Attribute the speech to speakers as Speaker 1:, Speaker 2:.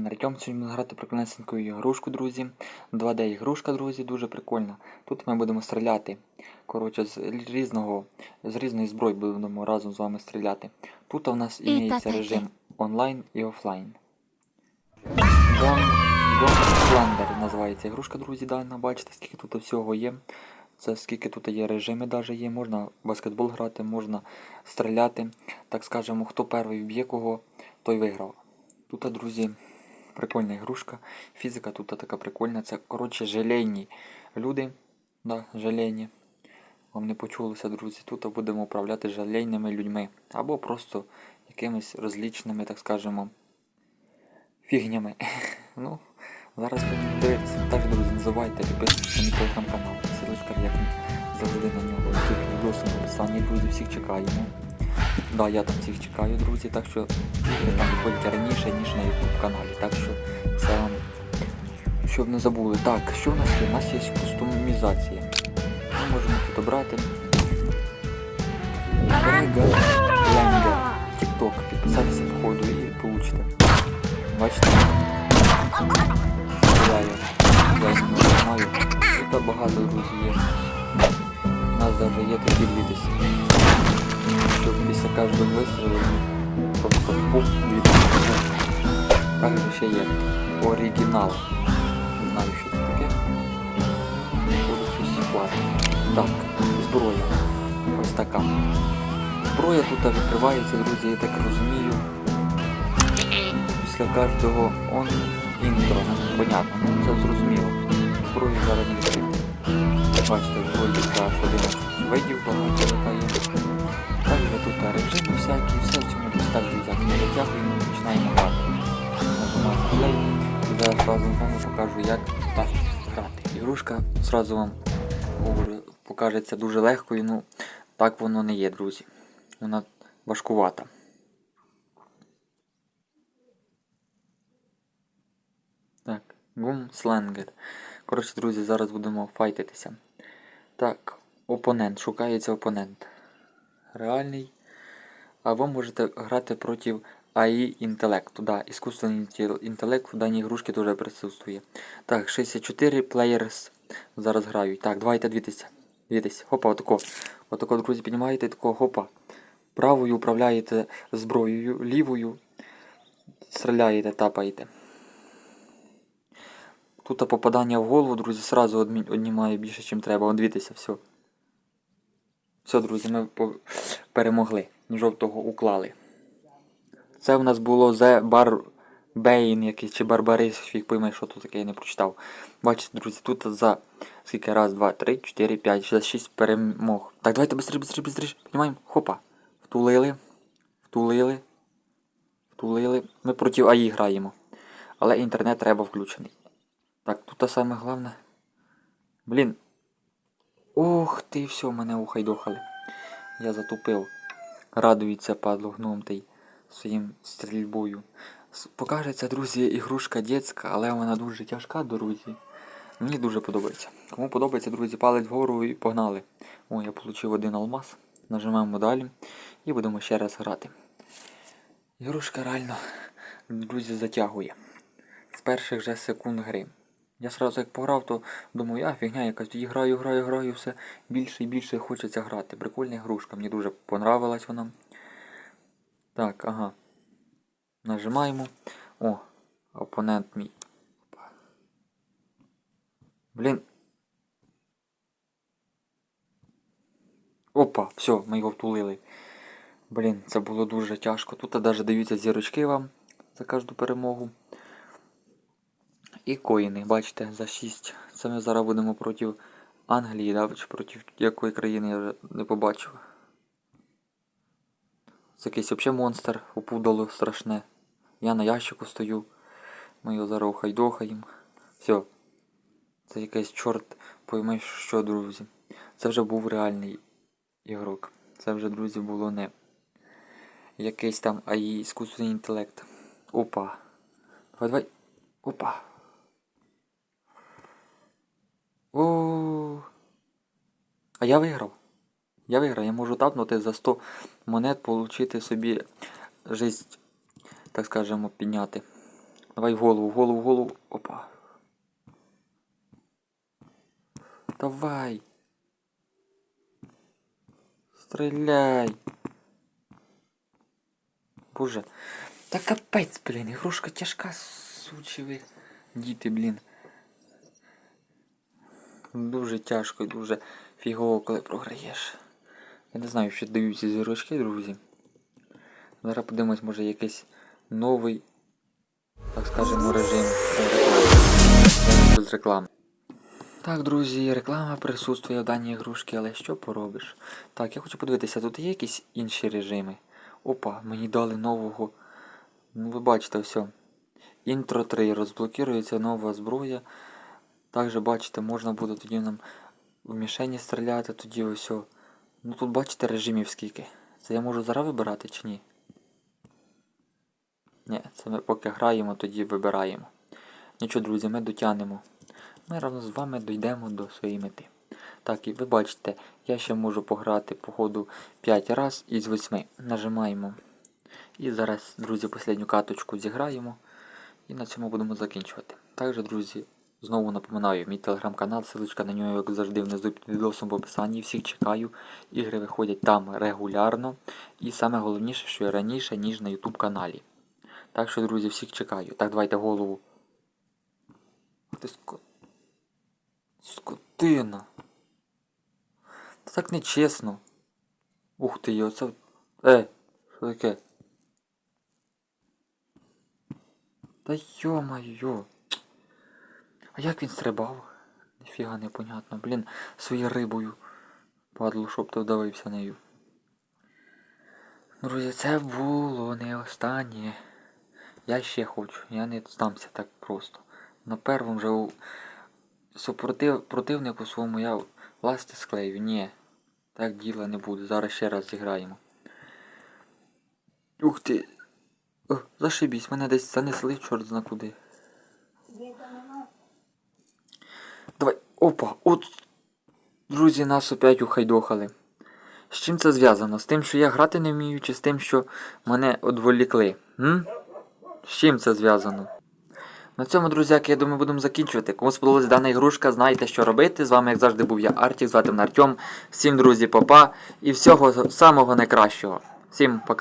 Speaker 1: мене Артем. Сьогодні будемо грати прикольнесеньку ігрушку, друзі. 2D ігрушка, друзі, дуже прикольна. Тут ми будемо стріляти. Коротше, з різного, з різної зброї будемо разом з вами стріляти. Тут у нас імеється режим онлайн і офлайн. Gun Slender називається ігрушка, друзі, дана. Бачите, скільки тут всього є. Це скільки тут є режими даже є. Можна баскетбол грати, можна стріляти. Так скажемо, хто перший вб'є кого, той виграв. Тут, друзі, прикольна ігрушка. Фізика тут така прикольна. Це, коротше, желейні люди. Да, желейні. Вам не почулося, друзі. Тут будемо управляти желейними людьми. Або просто якимись розлічними, так скажемо, фігнями. ну, зараз будемо дивитися. Так, друзі, не забувайте підписуватися на мій телеграм-канал. Силочка, як завжди на нього. Тут відоси в описанні, друзі, всіх чекаємо. Да, я там всіх чекаю, друзі, так що ігри там виходять раніше, ніж на YouTube каналі. Так що це щоб не забули. Так, що в нас є? У нас є кустомізація. Ми можемо тут обрати. Ленгер. TikTok. Підписатися по ходу і получите. Бачите? Я не нажимаю. Тут багато друзі є. У нас навіть є такі дивитися щоб після кожного вистрілу просто пуп від Також ще є оригінал. Не знаю, що це таке. Буде щось платне. Так, зброя. Ось така. Зброя тут відкривається, друзі, я так розумію. Після кожного он інтро. Понятно, ну це зрозуміло. Зброю зараз не відкрити. Бачите, зброї аж 11 видів багато яка тут режими всякі, все в цьому ми затягуємо і починаємо грати. Нажимаємо play і зараз разом з вами покажу, як так грати. Ігрушка зразу вам покажеться дуже легкою, ну так воно не є, друзі. Вона важкувата. Так, Гум Сленгер. Коротше, друзі, зараз будемо файтитися. Так, опонент, шукається опонент реальний. А ви можете грати проти АІ інтелекту. Да, інтел- інтелект в даній ігрушці теж присутствує. Так, 64 players зараз грають. Так, давайте дивіться. Дивіться. Хопа, отако. Отако, друзі, піднімаєте такого хопа. Правою управляєте зброєю, лівою стріляєте, тапаєте. Тут попадання в голову, друзі, одмі- однімає більше, ніж треба. От дивіться, все. Все, друзі, ми перемогли Жовтого уклали. Це в нас було The Barbane якийсь чи Барбарис, фіг пойме, що тут таке, я не прочитав. Бачите, друзі, тут за скільки? Раз, два, три, чотири, п'ять, шість, шість перемог. Так, давайте быстрее, быстрее, быстрее. Піднімаємо. Хопа. Втулили. Втулили. Втулили. Ми проти АІ граємо. Але інтернет треба включений. Так, тут саме головне. Блін, Ох ти, все, мене ухайдохали. Я затупив. Радується падло гном своїм стрільбою. Покажеться, друзі, ігрушка дітська, але вона дуже тяжка, друзі. Мені дуже подобається. Кому подобається, друзі, палець вгору і погнали. О, я отримав один алмаз. Нажимаємо далі і будемо ще раз грати. Ігрушка реально, друзі, затягує. З перших же секунд гри. Я сразу як пограв, то думаю, а фігня якась тоді граю, граю, граю, все більше і більше хочеться грати. Прикольна ігрушка, мені дуже понравилась вона. Так, ага. Нажимаємо. О, опонент мій. Блін. Опа, все, ми його втулили. Блін, це було дуже тяжко. Тут навіть даються зірочки вам за кожну перемогу. І коїни, бачите, за 6. Це ми зараз будемо проти Англії, да? чи проти якої країни я вже не побачив. Це якийсь взагалі монстр, опудало страшне. Я на ящику стою. Ми його зараз ухайдохаємо. Все. Це якийсь чорт пойми що, друзі. Це вже був реальний ігрок. Це вже, друзі, було не якийсь там АІ, іскусственний інтелект. Опа. Давай, давай. Опа. О. А я виграв. Я виграв. Я можу тапнути за 100 монет, отримати собі жизнь, так скажемо, підняти. Давай голову, голову, голову. Опа. Давай. Стреляй. Боже. Та капець, блін, ігрушка тяжка, сучі ви. Діти, блін. Дуже тяжко і дуже фігово, коли програєш. Я не знаю, що дають ці зірочки, друзі. Зараз подивимось, може якийсь новий, так скажемо, режим без реклами. Так, друзі, реклама присутствує в даній ігрушці, але що поробиш? Так, я хочу подивитися, тут є якісь інші режими. Опа, мені дали нового. Ну, ви бачите, все. Інтро 3. Розблокується нова зброя. Також бачите, можна буде тоді нам в мішені стріляти, тоді ось. Ну тут бачите режимів скільки. Це я можу зараз вибирати чи ні? Ні, це ми поки граємо, тоді вибираємо. Нічого, друзі, ми дотягнемо. Ми разом з вами дійдемо до своєї мети. Так, і ви бачите, я ще можу пограти по ходу 5 раз із 8. Нажимаємо. І зараз, друзі, останню каточку зіграємо. І на цьому будемо закінчувати. Також, друзі, знову напоминаю, мій телеграм-канал, ссылочка на нього, як завжди, внизу під відосом в описанні. Всіх чекаю. Ігри виходять там регулярно. І саме головніше, що і раніше, ніж на YouTube каналі. Так що, друзі, всіх чекаю. Так, давайте голову. Ти ско... Скотина. Та так нечесно. Ух ти, йо, це. Е, що таке? Та йо-майо. Як він стрибав? Ніфіга непонятно. Блін, своєю рибою. Падло, щоб ти вдавився нею. Друзі, це було не останнє. Я ще хочу, я не здамся так просто. На первому вже у... супротив... противнику своєму я ласти склею. Ні. Так діла не буде. Зараз ще раз зіграємо. Ух ти. О, зашибісь, мене десь занесли, чорт зна куди. Давай, опа, от. Друзі, нас опять ухайдохали. З чим це зв'язано? З тим, що я грати не вмію, чи з тим, що мене одволікли? М? З чим це зв'язано? На цьому, друзяки, я думаю, будемо закінчувати. Кому сподобалась дана ігрушка, знаєте, що робити. З вами, як завжди, був я Артік, звати мене Артем. Всім, друзі, попа і всього самого найкращого. Всім пока.